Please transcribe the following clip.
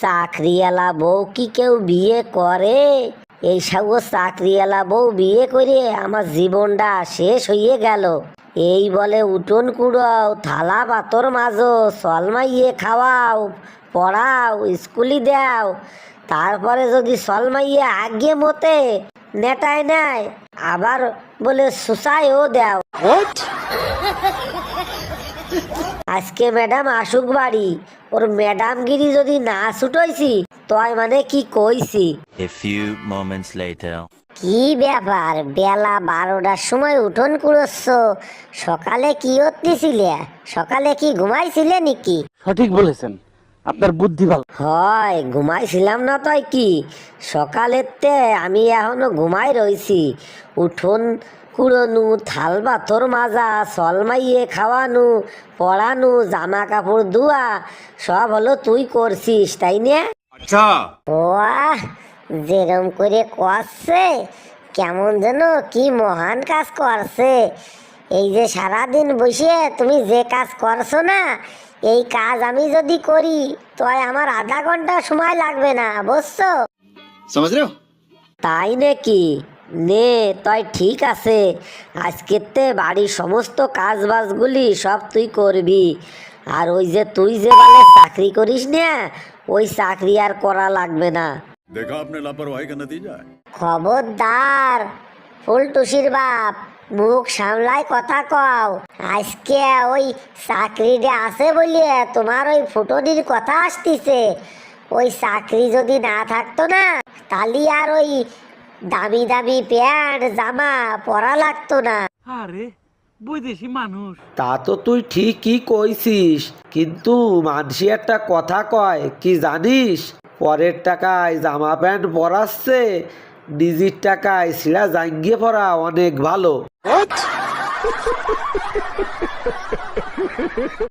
চাকরিওয়ালা বউ কি কেউ বিয়ে করে? এই সব চাকরিওয়ালা বউ বিয়ে করে আমার জীবনটা শেষ হয়ে গেল। এই বলে উঠোন কুড়াও, থালা পাতর মাজো সলমাইয়ে খাওয়াও, পড়াও স্কুলি দাও। তারপরে যদি সলমাইয়ে আগে মতে নেটায় নেয়, আবার বলে সুসাইও দাও। আজকে ম্যাডাম আসুক বাড়ি। ওর ম্যাডামগিরি যদি না ছুটইছি তয় মানে কি কইছি? A few moments later. কি ব্যাপার? বেলা বারোটার সময় উঠোন কুড়োচ্ছ। সকালে কি করতেছিলে সকালে কি ঘুমাইছিলে নাকি? সঠিক বলেছেন। আপনার বুদ্ধি ভালো। হয় ঘুমাইছিলাম না তাই কি? সকালেতে আমি এখনও ঘুমাই রইছি। উঠোন কুড়োনু থাল বাথর মাজা সলমাইয়ে খাওয়ানু পড়ানু জামা কাপড় ধোয়া সব হলো তুই করছিস তাই না? আচ্ছা। ওয়াহ যেরম করে করছে কেমন যেন কি মহান কাজ করছে। এই যে সারাদিন বসে তুমি যে কাজ করছ না এই কাজ আমি যদি করি তাই আমার আধা ঘণ্টা সময় লাগবে না বুঝছ? তাই নাকি? নে তাই ঠিক আছে। আজকেতে বাড়ির সমস্ত কাজ বাজগুলি সব তুই করবি। আর ওই যে তুই যে বলে চাকরি করিস না ওই চাকরি আর করা লাগবে না। দেখা আপনি লাপরওয়াহি কা নতিজা খবরদার ফুলটুসির বাপ মুখ সামলাই কথা কও। আজকে ওই চাকরিটা আছে বলিয়ে তোমার ওই ফুটনির কথা আসতিছে। ওই চাকরি যদি না থাকতো না তালি আর ওই দামি দামি প্যান্ট জামা পরা লাগতো না। আরে বৈদেশি মানুষ। তা তো তুই ঠিকই কইছিস কিন্তু মানসি একটা কথা কয় কি জানিস? পরের টাকায় জামা প্যান্ট পরাচ্ছে নিজের টাকায় সিরা জাঙ্গিয়ে পরা অনেক ভালো।